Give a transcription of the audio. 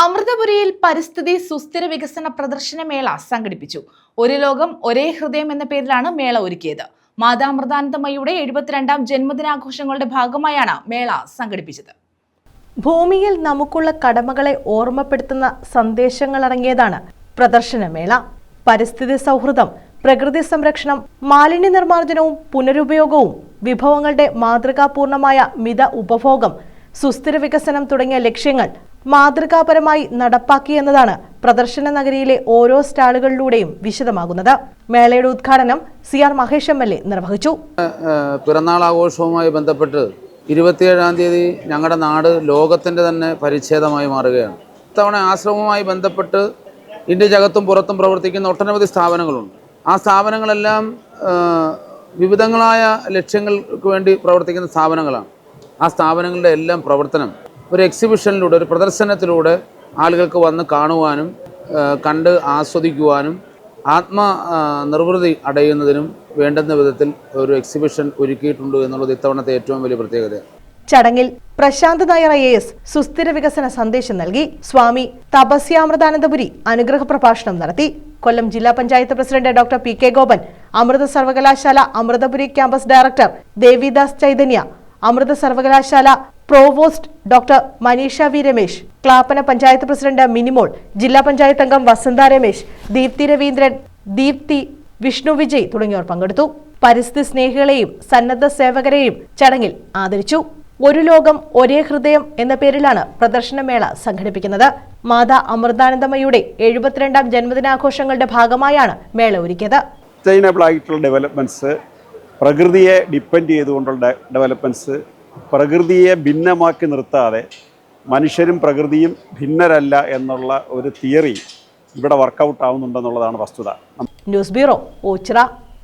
അമൃതപുരിയിൽ പരിസ്ഥിതി സുസ്ഥിര വികസന പ്രദർശന മേള സംഘടിപ്പിച്ചു. ഒരു ലോകം ഒരേ ഹൃദയം എന്ന പേരിലാണ് മേള ഒരുക്കിയത്. മാതാമൃതാനന്ദമയുടെ എഴുപത്തിരണ്ടാം ജന്മദിനാഘോഷങ്ങളുടെ ഭാഗമായാണ് മേള സംഘടിപ്പിച്ചത്. ഭൂമിയിൽ നമുക്കുള്ള കടമകളെ ഓർമ്മപ്പെടുത്തുന്ന സന്ദേശങ്ങൾ അടങ്ങിയതാണ് പ്രദർശനമേള പരിസ്ഥിതി സൗഹൃദം പ്രകൃതി സംരക്ഷണം മാലിന്യ നിർമ്മാർജനവും പുനരുപയോഗവും വിഭവങ്ങളുടെ മാതൃകാപൂർണമായ മിത ഉപഭോഗം സുസ്ഥിര വികസനം തുടങ്ങിയ ലക്ഷ്യങ്ങൾ മാതൃകാപരമായി നടപ്പാക്കിയെന്നതാണ് പ്രദർശന നഗരിയിലെ ഓരോ സ്റ്റാളുകളിലൂടെയും വിശദമാകുന്നത്. മേളയുടെ ഉദ്ഘാടനം C R Mahesh M L A നിർവഹിച്ചു. പിറന്നാൾ ആഘോഷവുമായി ബന്ധപ്പെട്ട് ഇരുപത്തിയേഴാം തീയതി ഞങ്ങളുടെ നാട് ലോകത്തിന്റെ തന്നെ പരിച്ഛേദമായി മാറുകയാണ്. ഇത്തവണ ആശ്രമവുമായി ബന്ധപ്പെട്ട് ഇന്ത്യക്കകത്തും പുറത്തും പ്രവർത്തിക്കുന്ന ഒട്ടനവധി സ്ഥാപനങ്ങളുണ്ട്. ആ സ്ഥാപനങ്ങളെല്ലാം വിവിധങ്ങളായ ലക്ഷ്യങ്ങൾക്ക് വേണ്ടി പ്രവർത്തിക്കുന്ന സ്ഥാപനങ്ങളാണ്. ആ സ്ഥാപനങ്ങളുടെ എല്ലാം പ്രവർത്തനം ഒരു എക്സിബിഷനിലൂടെ ഒരു പ്രദർശനത്തിലൂടെ ആളുകൾക്ക് വന്ന് കാണുവാനും കണ്ട് ആസ്വദിക്കുവാനും ആത്മ നിർവൃതി അടയുന്നതിനും വേണ്ടുന്ന വിധത്തിൽ ഒരു എക്സിബിഷൻ ഒരുക്കിയിട്ടുണ്ട് എന്നുള്ളത് ഇത്തവണത്തെ ഏറ്റവും വലിയ പ്രത്യേകതയാണ്. ചടങ്ങിൽ പ്രശാന്ത് നായർ ഐ എസ് സുസ്ഥിര വികസന സന്ദേശം നൽകി. സ്വാമി തപസ്യാമൃതാനന്ദപുരി അനുഗ്രഹ പ്രഭാഷണം നടത്തി. കൊല്ലം ജില്ലാ panchayat president doctor P K Gopan Amrita സർവകലാശാല അമൃതപുരി ക്യാമ്പസ് ഡയറക്ടർ ദേവിദാസ് ചൈതന്യ അമൃത സർവകലാശാല provost doctor Manisha V Ramesh Clappana panchayat president Minimol ജില്ലാ പഞ്ചായത്ത് അംഗം വസന്ത രമേശ് ദീപ്തി രവീന്ദ്രൻ ദീപ്തി വിഷ്ണു വിജയ് തുടങ്ങിയവർ പങ്കെടുത്തു. പരിസ്ഥിതി സ്നേഹികളെയും സന്നദ്ധ സേവകരെയും ചടങ്ങിൽ ആദരിച്ചു. ഒരു ലോകം ഒരേ ഹൃദയം എന്ന പേരിലാണ് പ്രദർശനമേള സംഘടിപ്പിക്കുന്നത്. മാതാ അമൃതാനന്ദമയുടെ എഴുപത്തിരണ്ടാം ജന്മദിനാഘോഷങ്ങളുടെ ഭാഗമായാണ് മേള ഒരുക്കിയത്. സസ്റ്റൈനബിൾ ആയിട്ടുള്ള ഡെവലപ്മെന്റ്സ് പ്രകൃതിയെ ഡിപ്പെൻഡ് ചെയ്തുകൊണ്ടുള്ള ഡെവലപ്മെന്റ്സ് പ്രകൃതിയെ ഭിന്നമാക്കി നിർത്താതെ മനുഷ്യരും പ്രകൃതിയും ഭിന്നരല്ല എന്നുള്ള ഒരു തിയറി ഇവിടെ വർക്കൗട്ട് ആവുന്നുണ്ടെന്നുള്ളതാണ് വസ്തുത. News bureau Oachira.